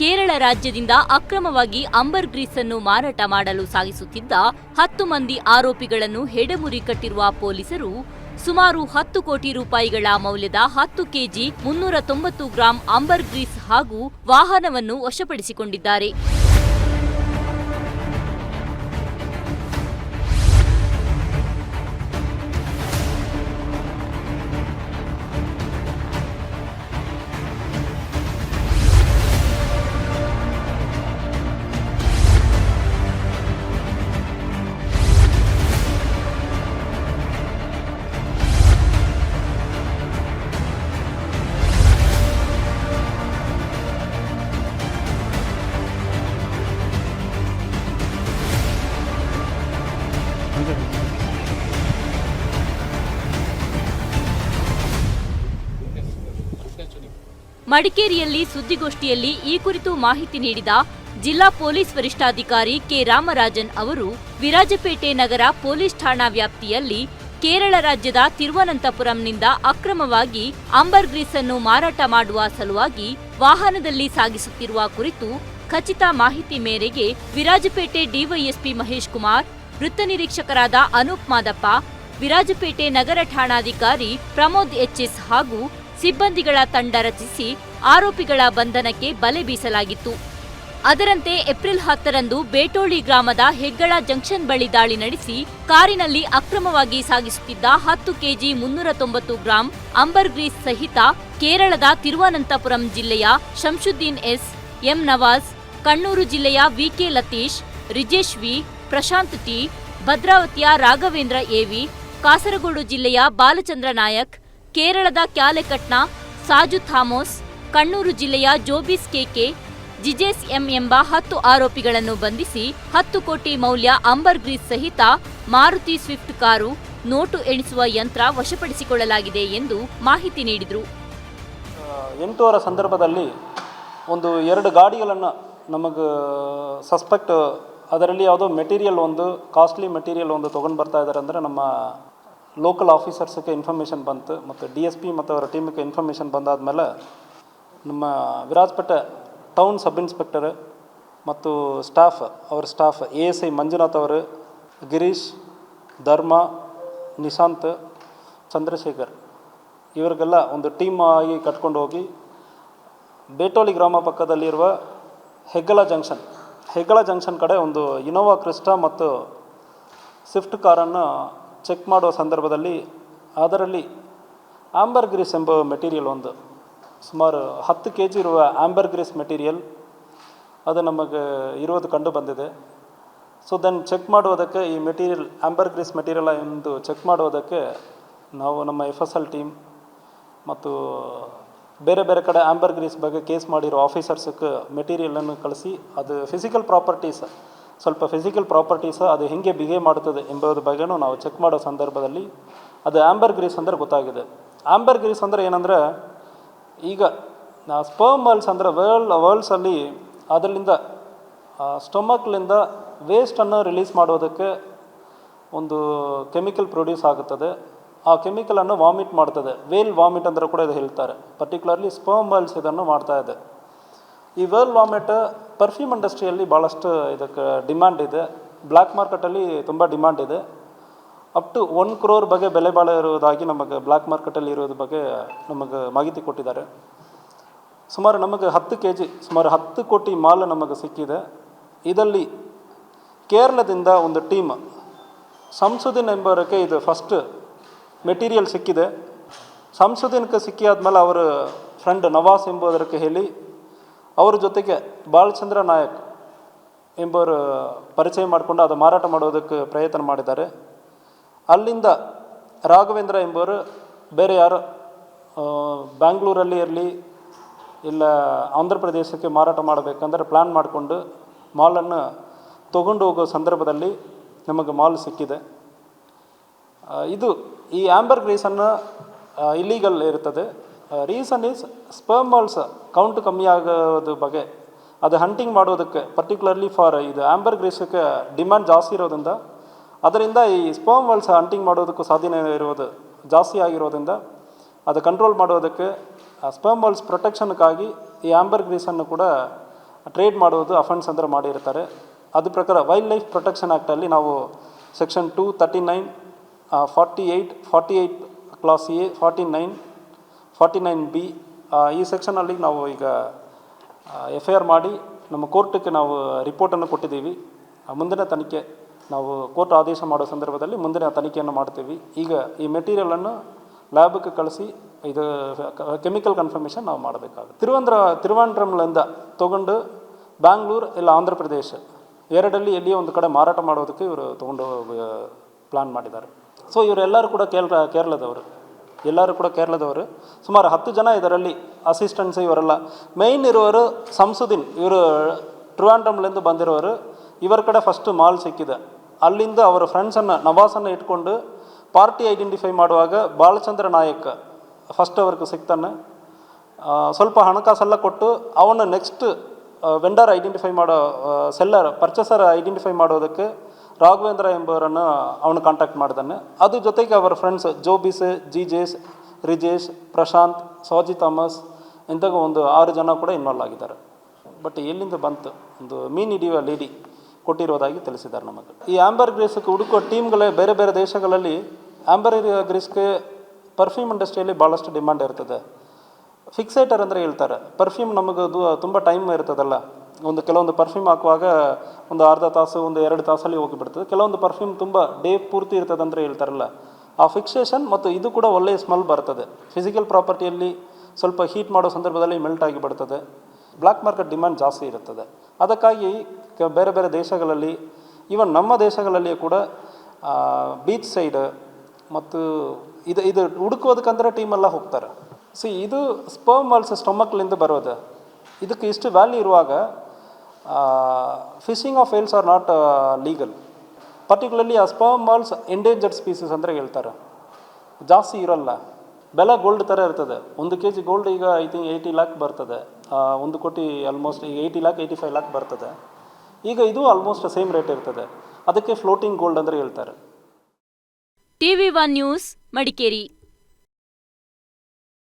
ಕೇರಳ ರಾಜ್ಯದಿಂದ ಅಕ್ರಮವಾಗಿ ಅಂಬರ್ ಗ್ರೀಸ್ ಅನ್ನು ಮಾರಾಟ ಮಾಡಲು ಸಾಗಿಸುತ್ತಿದ್ದ ಹತ್ತು ಮಂದಿ ಆರೋಪಿಗಳನ್ನು ಹೆಡೆಮುರಿ ಕಟ್ಟಿರುವ ಪೊಲೀಸರು ಸುಮಾರು ಹತ್ತು ಕೋಟಿ ರೂಪಾಯಿಗಳ ಮೌಲ್ಯದ ಹತ್ತು ಕೆಜಿ ಮುನ್ನೂರ ತೊಂಬತ್ತು ಗ್ರಾಂ ಅಂಬರ್ ಗ್ರೀಸ್ ಹಾಗೂ ವಾಹನವನ್ನು ವಶಪಡಿಸಿಕೊಂಡಿದ್ದಾರೆ. ಮಡಿಕೇರಿಯಲ್ಲಿ ಸುದ್ದಿಗೋಷ್ಠಿಯಲ್ಲಿ ಈ ಕುರಿತು ಮಾಹಿತಿ ನೀಡಿದ ಜಿಲ್ಲಾ ಪೊಲೀಸ್ ವರಿಷ್ಠಾಧಿಕಾರಿ ಕೆ ರಾಮರಾಜನ್ ಅವರು, ವಿರಾಜಪೇಟೆ ನಗರ ಪೊಲೀಸ್ ಠಾಣಾ ವ್ಯಾಪ್ತಿಯಲ್ಲಿ ಕೇರಳ ರಾಜ್ಯದ ತಿರುವನಂತಪುರಂನಿಂದ ಅಕ್ರಮವಾಗಿ ಅಂಬರ್ ಗ್ರೀಸ್ ಅನ್ನು ಮಾರಾಟ ಮಾಡುವ ಸಲುವಾಗಿ ವಾಹನದಲ್ಲಿ ಸಾಗಿಸುತ್ತಿರುವ ಕುರಿತು ಖಚಿತ ಮಾಹಿತಿ ಮೇರೆಗೆ ವಿರಾಜಪೇಟೆ ಡಿವೈಎಸ್ಪಿ ಮಹೇಶ್ ಕುಮಾರ್, ವೃತ್ತ ನಿರೀಕ್ಷಕರಾದ ಅನೂಪ್ ಮಾದಪ್ಪ, ವಿರಾಜಪೇಟೆ ನಗರ ಠಾಣಾಧಿಕಾರಿ ಪ್ರಮೋದ್ ಎಚ್ಎಸ್ ಹಾಗೂ ಸಿಬ್ಬಂದಿಗಳ ತಂಡ ರಚಿಸಿ ಆರೋಪಿಗಳ ಬಂಧನಕ್ಕೆ ಬಲೆ ಬೀಸಲಾಗಿತ್ತು. ಅದರಂತೆ ಏಪ್ರಿಲ್ ಹತ್ತರಂದು ಬೇಟೋಳಿ ಗ್ರಾಮದ ಹೆಗ್ಗಳ ಜಂಕ್ಷನ್ ಬಳಿ ದಾಳಿ ನಡೆಸಿ ಕಾರಿನಲ್ಲಿ ಅಕ್ರಮವಾಗಿ ಸಾಗಿಸುತ್ತಿದ್ದ ಹತ್ತು ಕೆಜಿ ಮುನ್ನೂರ ತೊಂಬತ್ತು ಗ್ರಾಂ ಅಂಬರ್ ಗ್ರೀಸ್ ಸಹಿತ ಕೇರಳದ ತಿರುವನಂತಪುರಂ ಜಿಲ್ಲೆಯ ಶಂಶುದ್ದೀನ್ ಎಸ್, ಎಂ ನವಾಜ್, ಕಣ್ಣೂರು ಜಿಲ್ಲೆಯ VK Latheesh, Rijesh V, Prashanth T, ಭದ್ರಾವತಿಯ ರಾಘವೇಂದ್ರ ಎವಿ ಕಾಸರಗೋಡು ಜಿಲ್ಲೆಯ ಬಾಲಚಂದ್ರ ನಾಯಕ್ ಕೇರಳದ ಕ್ಯಾಲೆಕಟ್ನ ಸಾಜು ಥಾಮೋಸ್, ಕಣ್ಣೂರು ಜಿಲ್ಲೆಯ ಜೋಬಿಸ್ ಕೆಕೆ ಜಿಜೆಸ್ ಎಂ ಎಂಬ ಹತ್ತು ಆರೋಪಿಗಳನ್ನು ಬಂಧಿಸಿ ಹತ್ತು ಕೋಟಿ ಮೌಲ್ಯ ಅಂಬರ್ ಗ್ರೀಸ್ ಸಹಿತ ಮಾರುತಿ ಸ್ವಿಫ್ಟ್ ಕಾರು ನೋಟು ಎಣಿಸುವ ಯಂತ್ರ ವಶಪಡಿಸಿಕೊಳ್ಳಲಾಗಿದೆ ಎಂದು ಮಾಹಿತಿ ನೀಡಿದರು. ಎಂಟುವರ ಸಂದರ್ಭದಲ್ಲಿ ಒಂದು ಎರಡು ಗಾಡಿಗಳನ್ನು ನಮಗೆ ಸಸ್ಪೆಕ್ಟ್ ಅದರಲ್ಲಿ ಯಾವುದೋ ಮೆಟೀರಿಯಲ್ ಒಂದು, ಕಾಸ್ಟ್ಲಿ ಮೆಟೀರಿಯಲ್ ಒಂದು ತೊಗೊಂಡು ಬರ್ತಾ ಇದ್ದಾರೆ ಅಂದರೆ ನಮ್ಮ ಲೋಕಲ್ ಆಫೀಸರ್ಸ್ಗೆ ಇನ್ಫಾರ್ಮೇಷನ್ ಬಂತು, ಮತ್ತು ಡಿ ಎಸ್ ಪಿ ಮತ್ತು ಅವರ ಟೀಮಿಗೆ ಇನ್ಫಾರ್ಮೇಷನ್ ಬಂದಾದಮೇಲೆ ನಮ್ಮ ವಿರಾಜಪೇಟೆ ಟೌನ್ ಸಬ್ ಇನ್ಸ್ಪೆಕ್ಟರ್ ಮತ್ತು ಸ್ಟಾಫ್ ಅವರ staff A S I Manjunath ಅವರು, ಗಿರೀಶ್, ಧರ್ಮ, ನಿಶಾಂತ್, ಚಂದ್ರಶೇಖರ್ ಇವರಿಗೆಲ್ಲ ಒಂದು ಟೀಮ್ ಆಗಿ ಕಟ್ಕೊಂಡು ಹೋಗಿ ಬೇಟೋಳಿ ಗ್ರಾಮ ಪಕ್ಕದಲ್ಲಿರುವ ಹೆಗ್ಗಳ ಜಂಕ್ಷನ್ ಹೆಗ್ಗಳ ಜಂಕ್ಷನ್ ಕಡೆ ಒಂದು ಇನೋವಾ ಕ್ರಿಸ್ಟಾ ಮತ್ತು ಸ್ವಿಫ್ಟ್ ಕಾರನ್ನು ಚೆಕ್ ಮಾಡುವ ಸಂದರ್ಭದಲ್ಲಿ ಅದರಲ್ಲಿ ಆಂಬರ್ ಗ್ರೀಸ್ ಎಂಬ ಮೆಟೀರಿಯಲ್ ಒಂದು, ಸುಮಾರು ಹತ್ತು ಕೆ ಜಿ ಇರುವ ಆಂಬರ್ ಗ್ರೀಸ್ ಮೆಟೀರಿಯಲ್ ಅದು ನಮಗೆ ಇರೋದು ಕಂಡು ಬಂದಿದೆ. ಸೊ ದೆನ್ ಚೆಕ್ ಮಾಡುವುದಕ್ಕೆ ಈ ಮೆಟೀರಿಯಲ್, ಆಂಬರ್ ಗ್ರೀಸ್ ಮೆಟೀರಿಯಲ್ ಎಂದು ಚೆಕ್ ಮಾಡುವುದಕ್ಕೆ ನಾವು ನಮ್ಮ ಎಫ್ ಎಸ್ ಎಲ್ ಟೀಮ್ ಮತ್ತು ಬೇರೆ ಬೇರೆ ಕಡೆ ಆಂಬರ್ ಗ್ರೀಸ್ ಬಗ್ಗೆ ಕೇಸ್ ಮಾಡಿರೋ ಆಫೀಸರ್ಸಕ್ಕೆ ಮೆಟೀರಿಯಲನ್ನು ಕಳಿಸಿ, ಅದು ಫಿಸಿಕಲ್ ಪ್ರಾಪರ್ಟೀಸ್ ಸ್ವಲ್ಪ ಫಿಸಿಕಲ್ ಪ್ರಾಪರ್ಟೀಸ್ ಅದು ಹೇಗೆ ಬಿಹೇವ್ ಮಾಡುತ್ತದೆ ಎಂಬುದ್ರ ಬಗ್ಗೆನೂ ನಾವು ಚೆಕ್ ಮಾಡೋ ಸಂದರ್ಭದಲ್ಲಿ ಅದು ಆಂಬರ್ ಗ್ರೀಸ್ ಅಂದರೆ ಗೊತ್ತಾಗಿದೆ. ಆಂಬರ್ ಗ್ರೀಸ್ ಅಂದರೆ ಏನಂದರೆ ಈಗ ಸ್ಪರ್ಮ್ ವರ್ಲ್ಸ್ ಅಂದರೆ ವರ್ಲ್ಡ್ ವರ್ಲ್ಡ್ಸಲ್ಲಿ ಅದರಿಂದ ಸ್ಟೊಮಕ್ಲಿಂದ ವೇಸ್ಟನ್ನು ರಿಲೀಸ್ ಮಾಡೋದಕ್ಕೆ ಒಂದು ಕೆಮಿಕಲ್ ಪ್ರೊಡ್ಯೂಸ್ ಆಗುತ್ತದೆ. ಆ ಕೆಮಿಕಲನ್ನು ವಾಮಿಟ್ ಮಾಡ್ತದೆ. ವೇಲ್ ವಾಮಿಟ್ ಅಂದರೆ ಕೂಡ ಇದು ಹೇಳ್ತಾರೆ. ಪರ್ಟಿಕ್ಯುಲರ್ಲಿ ಸ್ಪರ್ಮ್ ವರ್ಲ್ಸ್ ಇದನ್ನು ಮಾಡ್ತಾ ಇದೆ. ಈ ವೇಲ್ ವಾಮಿಟ್ ಪರ್ಫ್ಯೂಮ್ ಇಂಡಸ್ಟ್ರಿಯಲ್ಲಿ ಭಾಳಷ್ಟು ಇದಕ್ಕೆ ಡಿಮ್ಯಾಂಡ್ ಇದೆ. ಬ್ಲ್ಯಾಕ್ ಮಾರ್ಕೆಟಲ್ಲಿ ತುಂಬ ಡಿಮ್ಯಾಂಡ್ ಇದೆ. ಅಪ್ ಟು ಒನ್ ಕ್ರೋರ್ ಬಗ್ಗೆ ಬೆಲೆ ಬಾಳ ಇರುವುದಾಗಿ ನಮಗೆ ಬ್ಲ್ಯಾಕ್ ಮಾರ್ಕೆಟಲ್ಲಿ ಇರೋದ್ರ ಬಗ್ಗೆ ನಮಗೆ ಮಾಹಿತಿ ಕೊಟ್ಟಿದ್ದಾರೆ. ಸುಮಾರು ನಮಗೆ ಹತ್ತು ಕೆ ಜಿ ಸುಮಾರು ಹತ್ತು ಕೋಟಿ ಮಾಲ್ ನಮಗೆ ಸಿಕ್ಕಿದೆ. ಇದರಲ್ಲಿ ಕೇರಳದಿಂದ ಒಂದು ಟೀಮ್, ಸಂಸುದಿನ್ ಎಂಬರಕ್ಕೆ ಇದು ಫಸ್ಟ್ ಮೆಟೀರಿಯಲ್ ಸಿಕ್ಕಿದೆ. ಸಂಸುದಿನಕ್ಕೆ ಸಿಕ್ಕಿ ಆದಮೇಲೆ ಅವರ ಫ್ರೆಂಡ್ ನವಾಸ್ ಎಂಬುದಕ್ಕೆ ಹೇಳಿ ಅವರ ಜೊತೆಗೆ ಬಾಲಚಂದ್ರ ನಾಯಕ್ ಎಂಬವರು ಪರಿಚಯ ಮಾಡಿಕೊಂಡು ಅದು ಮಾರಾಟ ಮಾಡೋದಕ್ಕೆ ಪ್ರಯತ್ನ ಮಾಡಿದ್ದಾರೆ. ಅಲ್ಲಿಂದ ರಾಘವೇಂದ್ರ ಎಂಬವರು ಬೇರೆ ಯಾರು ಬ್ಯಾಂಗ್ಳೂರಲ್ಲಿ ಇರಲಿ, ಇಲ್ಲ ಆಂಧ್ರ ಪ್ರದೇಶಕ್ಕೆ ಮಾರಾಟ ಮಾಡಬೇಕಂದ್ರೆ ಪ್ಲ್ಯಾನ್ ಮಾಡಿಕೊಂಡು ಮಾಲನ್ನು ತೊಗೊಂಡು ಹೋಗೋ ಸಂದರ್ಭದಲ್ಲಿ ನಮಗೆ ಮಾಲ್ ಸಿಕ್ಕಿದೆ. ಇದು ಈ ಆ್ಯಂಬರ್ ಗ್ರೀಸನ್ನು ಇಲ್ಲೀಗಲ್ ಇರ್ತದೆ. Reason is sperm males count ಕಮ್ಮಿ ಆಗೋದ್ರ ಬಗ್ಗೆ. ಅದು ಹಂಟಿಂಗ್ ಮಾಡೋದಕ್ಕೆ ಪರ್ಟಿಕ್ಯುಲರ್ಲಿ ಫಾರ್ ಇದು ಆಂಬರ್ ಗ್ರೀಸಕ್ಕೆ ಡಿಮ್ಯಾಂಡ್ ಜಾಸ್ತಿ ಇರೋದ್ರಿಂದ, ಅದರಿಂದ ಈ ಸ್ಪರ್ಮ್ ವಾಲ್ಸ್ ಹಂಟಿಂಗ್ ಮಾಡೋದಕ್ಕೂ ಸಾಧ್ಯನೇ ಇರೋದು ಜಾಸ್ತಿ ಆಗಿರೋದ್ರಿಂದ, ಅದು ಕಂಟ್ರೋಲ್ ಮಾಡೋದಕ್ಕೆ ಸ್ಪರ್ಮ್ ವಾಲ್ಸ್ ಪ್ರೊಟೆಕ್ಷನ್ಗಾಗಿ ಈ ಆಂಬರ್ ಗ್ರೀಸನ್ನು ಕೂಡ ಟ್ರೇಡ್ ಮಾಡೋದು ಅಫೆನ್ಸ್ ಅಂದರೆ ಮಾಡಿರ್ತಾರೆ. ಅದ್ರ ಪ್ರಕಾರ ವೈಲ್ಡ್ ಲೈಫ್ ಪ್ರೊಟೆಕ್ಷನ್ ಆ್ಯಕ್ಟಲ್ಲಿ ನಾವು section two thirty nine forty eight forty eight clause A forty nine forty nine B ಈ ಸೆಕ್ಷನಲ್ಲಿ ನಾವು ಈಗ ಎಫ್ ಐ ಆರ್ ಮಾಡಿ ನಮ್ಮ ಕೋರ್ಟಿಗೆ ನಾವು ರಿಪೋರ್ಟನ್ನು ಕೊಟ್ಟಿದ್ದೀವಿ. ಮುಂದಿನ ತನಿಖೆ ನಾವು ಕೋರ್ಟ್ ಆದೇಶ ಮಾಡೋ ಸಂದರ್ಭದಲ್ಲಿ ಮುಂದಿನ ತನಿಖೆಯನ್ನು ಮಾಡ್ತೀವಿ. ಈಗ ಈ ಮೆಟೀರಿಯಲನ್ನು ಲ್ಯಾಬ್ಗೆ ಕಳಿಸಿ ಇದು ಕೆಮಿಕಲ್ ಕನ್ಫರ್ಮೇಷನ್ ನಾವು ಮಾಡಬೇಕಾಗುತ್ತೆ. ತಿರುವಂದ್ರ ತಿರುವನಂತಪುರಂನಿಂದ ತೊಗೊಂಡು ಬ್ಯಾಂಗ್ಳೂರು ಇಲ್ಲ ಆಂಧ್ರ ಪ್ರದೇಶ ಎರಡಲ್ಲಿ ಎಲ್ಲಿಯೋ ಒಂದು ಕಡೆ ಮಾರಾಟ ಮಾಡೋದಕ್ಕೆ ಇವರು ತೊಗೊಂಡು ಪ್ಲ್ಯಾನ್ ಮಾಡಿದ್ದಾರೆ. ಸೊ, ಇವರೆಲ್ಲರೂ ಕೂಡ ಕೇರಳ, ಕೇರಳದವರು. ಎಲ್ಲರೂ ಕೂಡ ಕೇರಳದವರು. ಸುಮಾರು ಹತ್ತು ಜನ ಇದರಲ್ಲಿ ಅಸಿಸ್ಟೆಂಟ್ಸ್ ಇವರೆಲ್ಲ. ಮೈನ್ ಇರುವವರು ಸಂಸುದ್ದೀನ್ ಇವರು ಟ್ರಿವಾಂಡ್ರಮ್ಲಿಂದ ಬಂದಿರೋರು ಇವರ ಕಡೆ ಫಸ್ಟ್ ಮಾಲ್ ಸಿಕ್ಕಿದೆ. ಅಲ್ಲಿಂದ ಅವರ ಫ್ರೆಂಡ್ಸನ್ನು ನವಾಸನ್ನು ಇಟ್ಕೊಂಡು ಪಾರ್ಟಿ ಐಡೆಂಟಿಫೈ ಮಾಡುವಾಗ ಬಾಲಚಂದ್ರ ನಾಯಕ್ ಫಸ್ಟ್ ಅವ್ರಿಗೆ ಸಿಗ್ತಾನೆ ಸ್ವಲ್ಪ ಹಣಕಾಸೆಲ್ಲ ಕೊಟ್ಟು ಅವನು ನೆಕ್ಸ್ಟ್ ವೆಂಡರ್ ಐಡೆಂಟಿಫೈ ಮಾಡೋ ಸೆಲ್ಲರ್ ಪರ್ಚೇಸರ್ ಐಡೆಂಟಿಫೈ ಮಾಡೋದಕ್ಕೆ ರಾಘವೇಂದ್ರ ಎಂಬುವರನ್ನು ಅವನು ಕಾಂಟ್ಯಾಕ್ಟ್ ಮಾಡಿದ್ದಾನೆ. ಅದ್ರ ಜೊತೆಗೆ ಅವರ ಫ್ರೆಂಡ್ಸ್ ಜೋಬಿಸ್ ಜಿಜೇಶ್, ರಿಜೇಶ್, ಪ್ರಶಾಂತ್, ಸಾಜಿ ಥಾಮಸ್ ಇಂಥ ಒಂದು ಆರು ಜನ ಕೂಡ ಇನ್ವಾಲ್ವ್ ಆಗಿದ್ದಾರೆ. ಬಟ್ ಎಲ್ಲಿಂದ ಬಂತು? ಒಂದು ಮೀನ್ ಹಿಡಿಯುವ ಲೇಡಿ ಕೊಟ್ಟಿರೋದಾಗಿ ತಿಳಿಸಿದ್ದಾರೆ ನಮಗೆ. ಈ ಆಂಬರ್ ಗ್ರೀಸ್ಗೆ ಹುಡುಕೋ ಟೀಮ್ಗಳೇ ಬೇರೆ ಬೇರೆ ದೇಶಗಳಲ್ಲಿ ಆಂಬರ್ ಗ್ರೀಸ್ಗೆ ಪರ್ಫ್ಯೂಮ್ ಇಂಡಸ್ಟ್ರಿಯಲ್ಲಿ ಭಾಳಷ್ಟು ಡಿಮ್ಯಾಂಡ್ ಇರ್ತದೆ. ಫಿಕ್ಸೇಟರ್ ಅಂದರೆ ಹೇಳ್ತಾರೆ. ಪರ್ಫ್ಯೂಮ್ ನಮಗೆ ಅದು ತುಂಬ ಟೈಮ್ ಇರ್ತದಲ್ಲ. ಒಂದು ಕೆಲವೊಂದು ಪರ್ಫ್ಯೂಮ್ ಹಾಕುವಾಗ ಒಂದು ಅರ್ಧ ತಾಸು, ಒಂದು ಎರಡು ತಾಸಲ್ಲಿ ಹೋಗಿಬಿಡ್ತದೆ. ಕೆಲವೊಂದು ಪರ್ಫ್ಯೂಮ್ ತುಂಬ ಡೇ ಪೂರ್ತಿ ಇರ್ತದೆ ಅಂದರೆ ಹೇಳ್ತಾರಲ್ಲ, ಆ ಫಿಕ್ಸೇಷನ್ ಮತ್ತು ಇದು ಕೂಡ ಒಳ್ಳೆಯ ಸ್ಮೆಲ್ ಬರ್ತದೆ. ಫಿಸಿಕಲ್ ಪ್ರಾಪರ್ಟಿಯಲ್ಲಿ ಸ್ವಲ್ಪ ಹೀಟ್ ಮಾಡೋ ಸಂದರ್ಭದಲ್ಲಿ ಮೆಲ್ಟ್ ಆಗಿ ಬಿಡ್ತದೆ. ಬ್ಲ್ಯಾಕ್ ಮಾರ್ಕೆಟ್ ಡಿಮ್ಯಾಂಡ್ ಜಾಸ್ತಿ ಇರುತ್ತದೆ. ಅದಕ್ಕಾಗಿ ಬೇರೆ ಬೇರೆ ದೇಶಗಳಲ್ಲಿ ಈವನ್ ನಮ್ಮ ದೇಶಗಳಲ್ಲಿಯೂ ಕೂಡ ಬೀಚ್ ಸೈಡ್ ಮತ್ತು ಇದು ಇದು ಹುಡುಕೋದಕ್ಕಂದ್ರೆ ಟೀಮೆಲ್ಲ ಹೋಗ್ತಾರೆ. ಸಿ ಇದು ಸ್ಪರ್ಮ್ ಆಲ್ಸ್ ಸ್ಟೊಮಕ್ಲಿಂದ ಬರೋದು. ಇದಕ್ಕೆ ಇಷ್ಟು ವ್ಯಾಲ್ಯೂ ಇರುವಾಗ fishing of eels are not legal particularly ಆ ಸ್ಪರ್ಮ್ ಮಾಲ್ಸ್ ಎಂಡೇಂಜರ್ಡ್ ಸ್ಪೀಸಸ್ ಅಂದರೆ ಹೇಳ್ತಾರೆ. ಜಾಸ್ತಿ ಇರಲ್ಲ. ಬೆಲೆ ಗೋಲ್ಡ್ ಥರ ಇರ್ತದೆ. ಒಂದು ಕೆ ಜಿ ಗೋಲ್ಡ್ ಈಗ ಐ ಥಿಂಕ್ ಏಯ್ಟಿ ಲ್ಯಾಕ್ ಬರ್ತದೆ. ಆ, ಒಂದು ಕೋಟಿ ಆಲ್ಮೋಸ್ಟ್ ಈಗ eighty lakh eighty five lakh ಬರ್ತದೆ. ಈಗ ಇದು ಆಲ್ಮೋಸ್ಟ್ ಸೇಮ್ ರೇಟ್ ಇರ್ತದೆ. ಅದಕ್ಕೆ ಫ್ಲೋಟಿಂಗ್ ಗೋಲ್ಡ್ ಅಂದರೆ ಹೇಳ್ತಾರೆ. TV one news Madikeri.